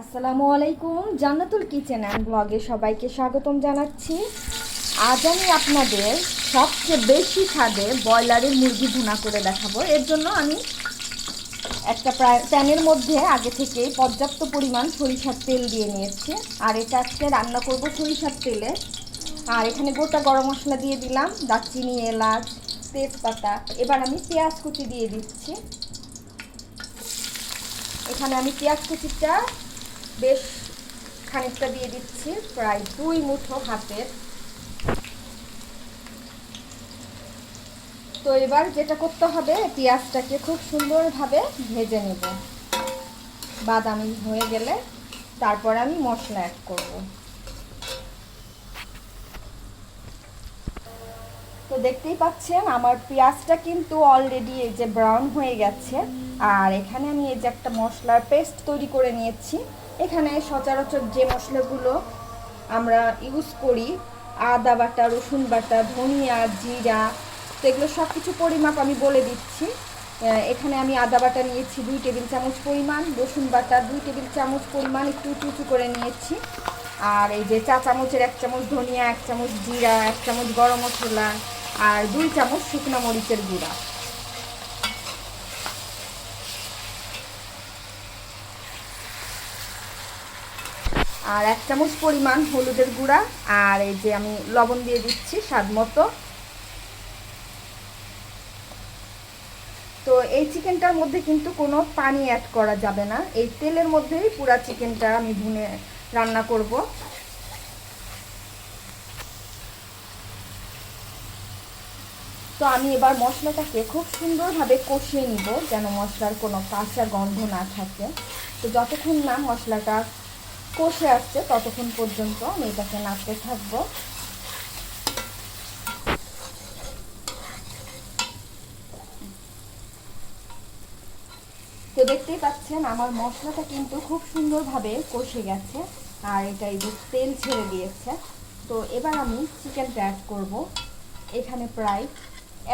আসসালামু আলাইকুম, জান্নাতুল kitchen and ব্লগে সবাইকে স্বাগতম জানাচ্ছি। আজ আমি আপনাদের সবচেয়ে বেশি স্বাদে ব্রয়লারের মুরগি ভুনা করে দেখাবো। এর জন্য আমি একটা প্রায় প্যানের মধ্যে আগে থেকে পর্যাপ্ত পরিমাণ সরিষার তেল দিয়ে নিয়েছি। আর এটা আজকে রান্না করব সরিষার তেলে। আর এখানে গোটা গরম মশলা দিয়ে দিলাম, দারচিনি, এলাচ, তেজপাতা। এবার আমি পেঁয়াজ কুচি দিয়ে দিচ্ছি। এখানে আমি পেঁয়াজ কুচিটা বেশ খানিকটা দিয়ে দিচ্ছি, প্রায় দুই মুঠো হাতের তো এবার যেটা করতে হবে, পেঁয়াজটাকে খুব সুন্দরভাবে ভেজে নেব। বাদামি হয়ে গেলে তারপর আমি মশলা অ্যাড করব। তো দেখতেই পাচ্ছেন, আমার পেঁয়াজটা কিন্তু অলরেডি এই যে ব্রাউন হয়ে গেছে। আর এখানে আমি এই যে একটা মশলার পেস্ট তৈরি করে নিয়েছি। এখানে সচরাচর যে মশলাগুলো আমরা ইউজ করি, আদা বাটা, রসুন বাটা, ধনিয়া, জিরা, তো এগুলো সব কিছু পরিমাপ আমি বলে দিচ্ছি। এখানে আমি আদা বাটা নিয়েছি দুই টেবিল চামচ পরিমাণ, রসুন বাটা দুই টেবিল চামচ পরিমাণ, একটু উঁচু উঁচু করে নিয়েছি। আর এই যে চা চামচের এক চামচ ধনিয়া, এক চামচ জিরা, এক চামচ গরম মশলা, আর দুই চামচ শুকনো মরিচের গুঁড়া। আর এক চামচ পরিমাণ হলুদের গুঁড়া আর এই যে আমি লবণ দিয়ে দিচ্ছি স্বাদ মতো। তো এই চিকেনটার মধ্যে কিন্তু কোনো পানি অ্যাড করা যাবে না। এই তেলের মধ্যেই পুরা চিকেনটা আমি ভুনে রান্না করব। তো আমি এবার মশলাটাকে খুব সুন্দরভাবে কষিয়ে নিব যেন মশলার কোনো কাঁচা গন্ধ না থাকে। তো যতক্ষণ না মশলাটা কষে আসছে ততক্ষণ পর্যন্ত আমি এটাকে নাড়তে থাকব। তো দেখতেই পাচ্ছেন, আমার মশলাটা কিন্তু খুব সুন্দরভাবে কষে গেছে আর এটা এই যে তেল ছেড়ে দিয়েছে। তো এবার আমি চিকেনটা অ্যাড করব। এখানে প্রায়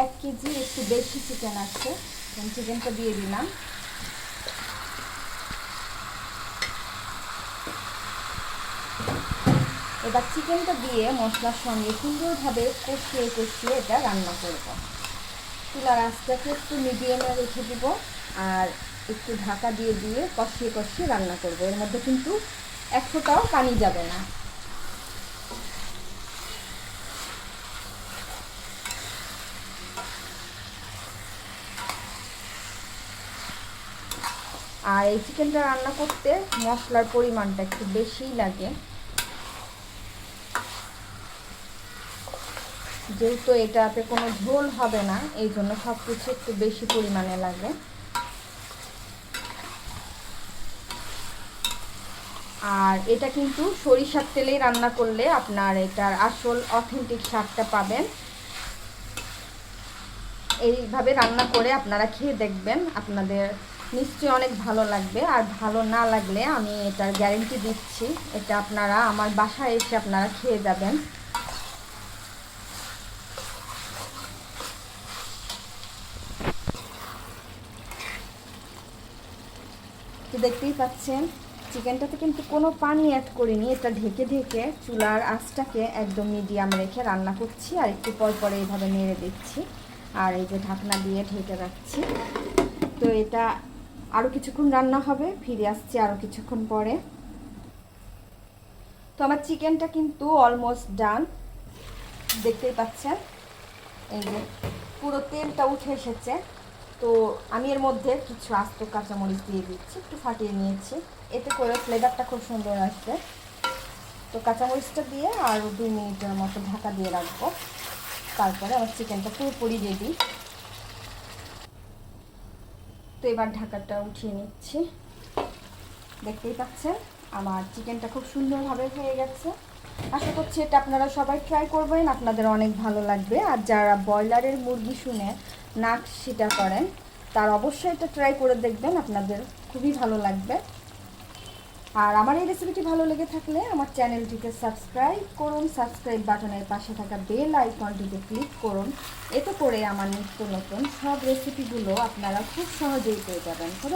এক কেজি একটু বেশি চিকেন আছে। চিকেনটা দিয়ে দিলাম। এবার চিকেনটা দিয়ে মশলার সঙ্গে সুন্দরভাবে কষিয়ে কষিয়ে এটা রান্না করব। চুলার আঁচটাকে একটু মিডিয়ামে রেখে দিব আর একটু ঢাকা দিয়ে দিয়ে কষিয়ে কষিয়ে রান্না করব। এর মধ্যে কিন্তু এক ফোঁটাও পানি যাবে না। আর এই চিকেনটা রান্না করতে মশলার পরিমাণটা একটু বেশিই লাগে। যেহেতু এটাতে কোনো ঝোল হবে না, এই জন্য সব কিছু একটু বেশি পরিমাণে লাগে। আর এটা কিন্তু সরিষার তেলেই রান্না করলে আপনার এটার আসল অথেন্টিক স্বাদটা পাবেন। এইভাবে রান্না করে আপনারা খেয়ে দেখবেন, আপনাদের নিশ্চয়ই অনেক ভালো লাগবে। আর ভালো না লাগলে আমি এটার গ্যারেন্টি দিচ্ছি। এটা আপনারা আমার বাসায় এসে আপনারা খেয়ে যাবেন। তো দেখতেই পাচ্ছেন? চিকেনটাতে কিন্তু কোনো পানি অ্যাড করিনি। এটা ঢেকে ঢেকে চুলার আঁচটাকে একদম মিডিয়াম রেখে রান্না করছি। আর একটু পর পরে এইভাবে নেড়ে দিচ্ছি। আর এই যে ঢাকনা দিয়ে ঢেকে রাখছি। তো এটা আরও কিছুক্ষণ রান্না হবে, ফিরে আসছি আরও কিছুক্ষণ পরে। তো আমার চিকেনটা কিন্তু অলমোস্ট ডান দেখতেই পাচ্ছেন, এই যে পুরো তেলটা উঠে এসেছে। তো আমি এর মধ্যে কিছু আস্ত কাঁচামরিচ দিয়ে দিচ্ছি, একটু ফাটিয়ে নিয়েছি। এতে করে ফ্লেভারটা খুব সুন্দর আসবে। তো কাঁচামরিচটা দিয়ে আর দুই মিনিটের মতো ঢাকা দিয়ে রাখব। তারপরে আমার চিকেনটা পুরোপুরি রেডি তো এবার ঢাকাটা উঠিয়ে নিচ্ছি। দেখতেই পাচ্ছেন, আমার চিকেনটা খুব সুন্দরভাবে হয়ে গেছে। আশা করছি এটা আপনারা সবাই ট্রাই করবেন, আপনাদের অনেক ভালো লাগবে। আর যারা ব্রয়লারের মুরগি শুনে নাক সেটা করেন, তার অবশ্যই এটা ট্রাই করে দেখবেন, আপনাদের খুবই ভালো লাগবে। আর আমার এই রেসিপিটি ভালো লেগে থাকলে আমার চ্যানেলটিকে সাবস্ক্রাইব করুন সাবস্ক্রাইব বাটনের পাশে থাকা বেল আইকনটিতে ক্লিক করুন। এতে করে আমার নিত্য নতুন সব রেসিপিগুলো আপনারা খুব সহজেই পেয়ে যাবেন। খুব